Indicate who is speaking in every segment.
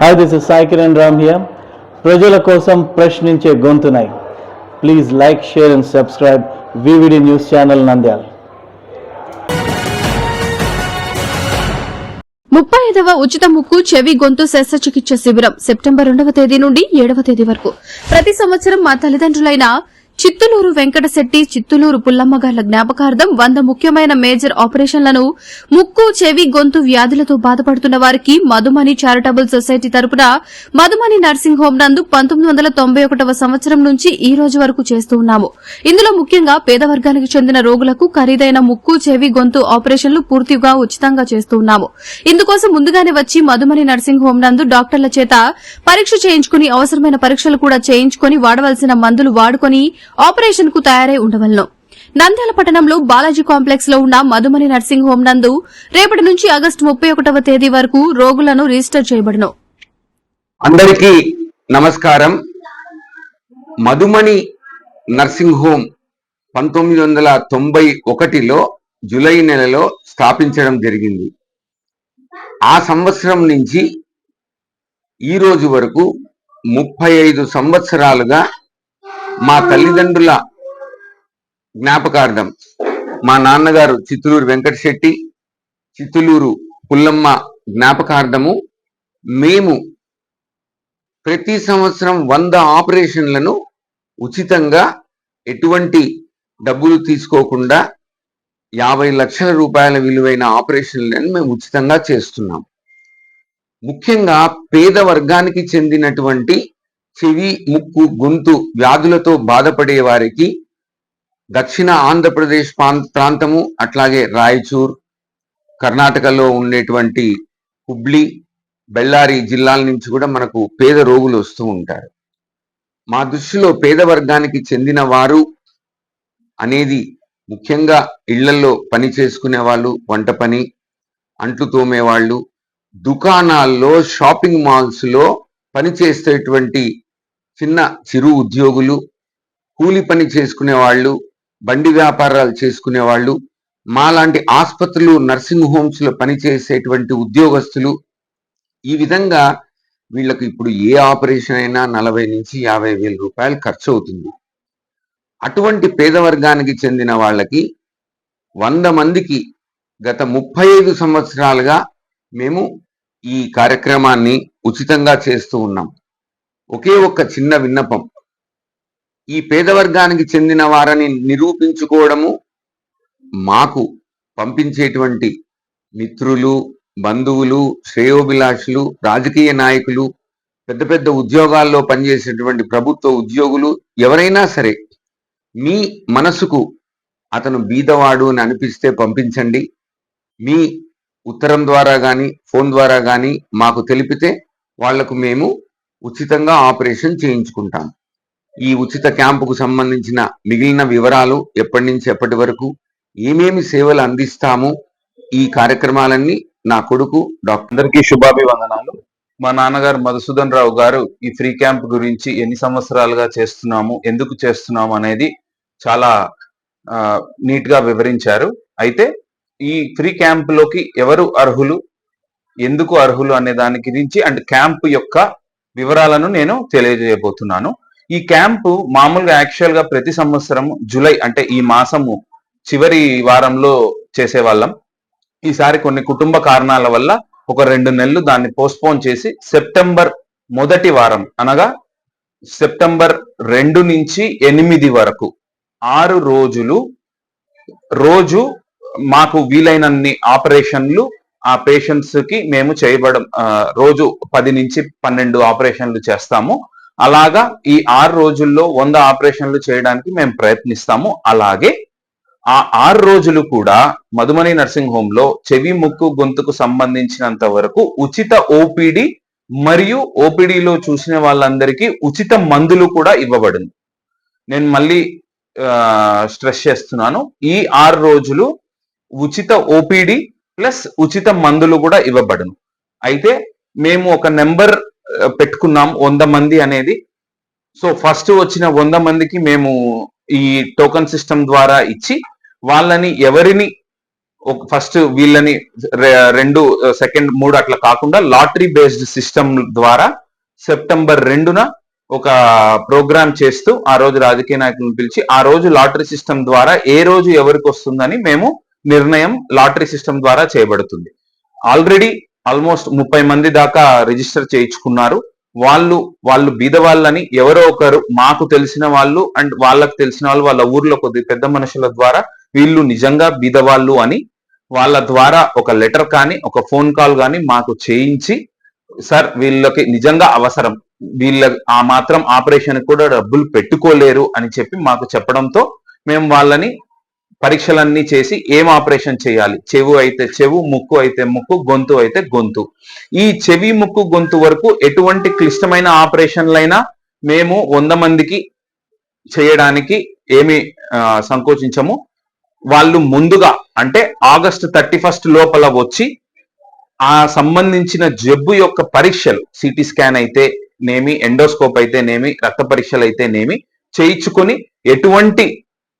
Speaker 1: Hi this is Sai Kiran Ram here ప్రజల కోసం ప్రశ్నించే గొంతునై. Please like share and subscribe VVD news channel Nandyal
Speaker 2: ముప్పై ఐదవ ఉచిత ముక్కు చెవి గొంతు శస్త్రచికిత్స శిబిరం సెప్టెంబర్ రెండవ తేదీ నుండి ఏడవ తేదీ వరకు. ప్రతి సంవత్సరం మా తల్లిదండ్రులైన చిత్తులూరు వెంకటశెట్టి చిత్తులూరు పుల్లమ్మగార్ల జ్ఞాపకార్థం వంద ముఖ్యమైన మేజర్ ఆపరేషన్లను ముక్కు చెవి గొంతు వ్యాధులతో బాధపడుతున్న వారికి మధుమణి చారిటబుల్ సొసైటీ తరపున మధుమణి నర్సింగ్ హోం నందు పంతొమ్మిది వందల తొంభై ఒకటవ సంవత్సరం నుంచి ఈ రోజు వరకు చేస్తూ ఉన్నాము. ఇందులో ముఖ్యంగా పేద వర్గానికి చెందిన రోగులకు ఖరీదైన ముక్కు చెవి గొంతు ఆపరేషన్లు పూర్తిగా ఉచితంగా చేస్తూ ఉన్నాము. ఇందుకోసం ముందుగానే వచ్చి మధుమణి నర్సింగ్ హోం నందు డాక్టర్ల చేత పరీక్ష చేయించుకుని అవసరమైన పరీక్షలు కూడా చేయించుకుని వాడవలసిన మందులు వాడుకొని ఆపరేషన్కు తయారై ఉండవలను. నంద్యాల పట్టణంలో బాలాజీ కాంప్లెక్స్లో ఉన్న మధుమణి నర్సింగ్ హోం నందు రేపటి నుంచి ఆగస్టు ముప్పై ఒకటవ తేదీ వరకు రోగులను రిజిస్టర్ చేయబడను.
Speaker 3: అందరికీ నమస్కారం. మధుమణి నర్సింగ్ హోమ్ పంతొమ్మిది వందల తొంభై ఒకటిలో జూలై నెలలో స్థాపించడం జరిగింది. ఆ సంవత్సరం నుంచి ఈ రోజు వరకు ముప్పై ఐదు సంవత్సరాలుగా మా తల్లిదండ్రుల జ్ఞాపకార్థం మా నాన్నగారు చిత్తూరు వెంకటశెట్టి చిత్తూరు పుల్లమ్మ జ్ఞాపకార్థము మేము ప్రతి సంవత్సరం వంద ఆపరేషన్లను ఉచితంగా ఎటువంటి డబ్బులు తీసుకోకుండా యాభై లక్షల రూపాయల విలువైన ఆపరేషన్లను మేము ఉచితంగా చేస్తున్నాం. ముఖ్యంగా పేద వర్గానికి చెందినటువంటి చెవి ముక్కు గొంతు వ్యాధులతో బాధపడే వారికి దక్షిణ ఆంధ్రప్రదేశ్ ప్రాంతము అట్లాగే రాయచూర్ కర్ణాటకలో ఉండేటువంటి హుబ్లీ బెల్లారి జిల్లాల నుంచి కూడా మనకు పేద రోగులు వస్తూ ఉంటారు. మా దృష్టిలో పేద వర్గానికి చెందిన వారు అనేది ముఖ్యంగా ఇళ్ళలో పని చేసుకునే వాళ్ళు వంట పని అంట్లు తోమే వాళ్ళు దుకాణాల్లో షాపింగ్ మాల్స్లో పనిచేసేటువంటి పని చేసేటువంటి చిన్న చిరు ఉద్యోగులు కూలి పని చేసుకునే వాళ్ళు బండి వ్యాపారాలు చేసుకునే వాళ్ళు మాలాంటి ఆసుపత్రులు నర్సింగ్ హోమ్స్లో పనిచేసేటువంటి ఉద్యోగస్తులు ఈ విధంగా వీళ్ళకి ఇప్పుడు ఏ ఆపరేషన్ అయినా నలభై నుంచి యాభై వేల రూపాయలు ఖర్చు అవుతుంది అటువంటి పేద వర్గానికి చెందిన వాళ్ళకి వంద మందికి గత ముప్పై ఐదు సంవత్సరాలుగా మేము ఈ కార్యక్రమాన్ని ఉచితంగా చేస్తూ ఉన్నాం. ఒకే ఒక్క చిన్న విన్నపం. ఈ పేద వర్గానికి చెందిన వారని నిరూపించుకోవడము మాకు పంపించేటువంటి మిత్రులు బంధువులు శ్రేయోభిలాషులు రాజకీయ నాయకులు పెద్ద పెద్ద ఉద్యోగాల్లో పనిచేసేటువంటి ప్రభుత్వ ఉద్యోగులు ఎవరైనా సరే మీ మనసుకు అతను బీదవాడు అని అనిపిస్తే పంపించండి. మీ ఉత్తరం ద్వారా కానీ ఫోన్ ద్వారా కానీ మాకు తెలిపితే వాళ్ళకు మేము ఉచితంగా ఆపరేషన్ చేయించుకుంటాం. ఈ ఉచిత క్యాంపుకు సంబంధించిన మిగిలిన వివరాలు ఎప్పటి నుంచి ఎప్పటి వరకు ఏమేమి సేవలు అందిస్తాము ఈ కార్యక్రమాలన్నీ నా కొడుకు డాక్టర్
Speaker 4: అందరికీ శుభాభివందనాలు. మా నాన్నగారు మధుసూదన్ రావు గారు ఈ ఫ్రీ క్యాంప్ గురించి ఎన్ని సంవత్సరాలుగా చేస్తున్నాము ఎందుకు చేస్తున్నాము అనేది చాలా నీట్గా వివరించారు. అయితే ఈ ఫ్రీ క్యాంప్లోకి ఎవరు అర్హులు ఎందుకు అర్హులు అనే దాని గురించి అండ్ క్యాంప్ యొక్క వివరాలను నేను తెలియజేయబోతున్నాను. ఈ క్యాంపు మామూలుగా యాక్చువల్గా ప్రతి సంవత్సరం జూలై అంటే ఈ మాసము చివరి వారంలో చేసేవాళ్ళం. ఈసారి కొన్ని కుటుంబ కారణాల వల్ల ఒక రెండు నెలలు దాన్ని పోస్ట్పోన్ చేసి సెప్టెంబర్ మొదటి వారం అనగా సెప్టెంబర్ రెండు నుంచి ఎనిమిది వరకు ఆరు రోజులు రోజు మాకు వీలైనన్ని ఆపరేషన్లు ఆ పేషెంట్స్కి మేము చేయబడం రోజు పది నుంచి పన్నెండు ఆపరేషన్లు చేస్తాము. అలాగా ఈ ఆరు రోజుల్లో వంద ఆపరేషన్లు చేయడానికి మేము ప్రయత్నిస్తాము. అలాగే ఆ ఆరు రోజులు కూడా మధుమని నర్సింగ్ హోమ్లో చెవి ముక్కు గొంతుకు సంబంధించినంత వరకు ఉచిత ఓపీడి మరియు ఓపీడీలో చూసిన వాళ్ళందరికీ ఉచిత మందులు కూడా ఇవ్వబడింది నేను మళ్ళీ స్ట్రెస్ చేస్తున్నాను. ఈ ఆరు రోజులు ఉచిత ఓపీడీ ప్లస్ ఉచిత మందులు కూడా ఇవ్వబడును. అయితే మేము ఒక నెంబర్ పెట్టుకున్నాం వంద మంది అనేది. సో ఫస్ట్ వచ్చిన వంద మందికి మేము ఈ టోకన్ సిస్టమ్ ద్వారా ఇచ్చి వాళ్ళని ఎవరిని ఫస్ట్ వీళ్ళని రెండు సెకండ్ మూడు అట్లా కాకుండా లాటరీ బేస్డ్ సిస్టమ్ ద్వారా సెప్టెంబర్ రెండున ఒక ప్రోగ్రామ్ చేస్తూ ఆ రోజు రాజకీయ నాయకులను పిలిచి ఆ రోజు లాటరీ సిస్టమ్ ద్వారా ఏ రోజు ఎవరికి వస్తుందని మేము నిర్ణయం లాటరీ సిస్టమ్ ద్వారా చేయబడుతుంది. ఆల్రెడీ ఆల్మోస్ట్ ముప్పై మంది దాకా రిజిస్టర్ చేయించుకున్నారు. వాళ్ళు వాళ్ళు బీద వాళ్ళని ఎవరో ఒకరు మాకు తెలిసిన వాళ్ళు అండ్ వాళ్ళకు తెలిసిన వాళ్ళు వాళ్ళ ఊర్లో కొద్ది పెద్ద మనుషుల ద్వారా వీళ్ళు నిజంగా బీదవాళ్ళు అని వాళ్ళ ద్వారా ఒక లెటర్ కానీ ఒక ఫోన్ కాల్ కానీ మాకు చేయించి సార్ వీళ్ళకి నిజంగా అవసరం. వీళ్ళ ఆ మాత్రం ఆపరేషన్ కూడా డబ్బులు పెట్టుకోలేరు అని చెప్పి మాకు చెప్పడంతో మేము వాళ్ళని పరీక్షలన్నీ చేసి ఏం ఆపరేషన్ చేయాలి? చెవు అయితే చెవు ముక్కు అయితే ముక్కు గొంతు అయితే గొంతు. ఈ చెవి ముక్కు గొంతు వరకు ఎటువంటి క్లిష్టమైన ఆపరేషన్లైనా మేము వంద మందికి చేయడానికి ఏమి సంకోచించము. వాళ్ళు ముందుగా అంటే ఆగస్ట్ థర్టీ ఫస్ట్ లోపల వచ్చి ఆ సంబంధించిన జబ్బు యొక్క పరీక్షలు సిటీ స్కాన్ అయితే నేమి ఎండోస్కోప్ అయితే నేమి రక్త పరీక్షలు అయితే నేమి చేయించుకొని ఎటువంటి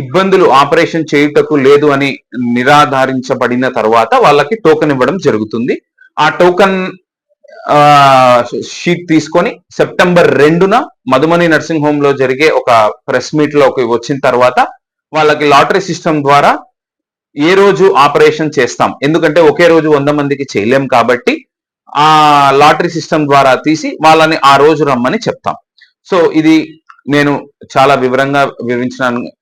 Speaker 4: ఇబ్బందులు ఆపరేషన్ చేయుటకు లేదు అని నిరాధారించబడిన తర్వాత వాళ్ళకి టోకెన్ ఇవ్వడం జరుగుతుంది. ఆ టోకెన్ షీట్ తీసుకొని సెప్టెంబర్ రెండున మధుమని నర్సింగ్ హోమ్లో జరిగే ఒక ప్రెస్ మీట్లోకి వచ్చిన తర్వాత వాళ్ళకి లాటరీ సిస్టమ్ ద్వారా ఏ రోజు ఆపరేషన్ చేస్తాం. ఎందుకంటే ఒకే రోజు వంద మందికి చేయలేం కాబట్టి ఆ లాటరీ సిస్టమ్ ద్వారా తీసి వాళ్ళని ఆ రోజు రమ్మని చెప్తాం. సో ఇది నేను చాలా వివరంగా వివరించినాను.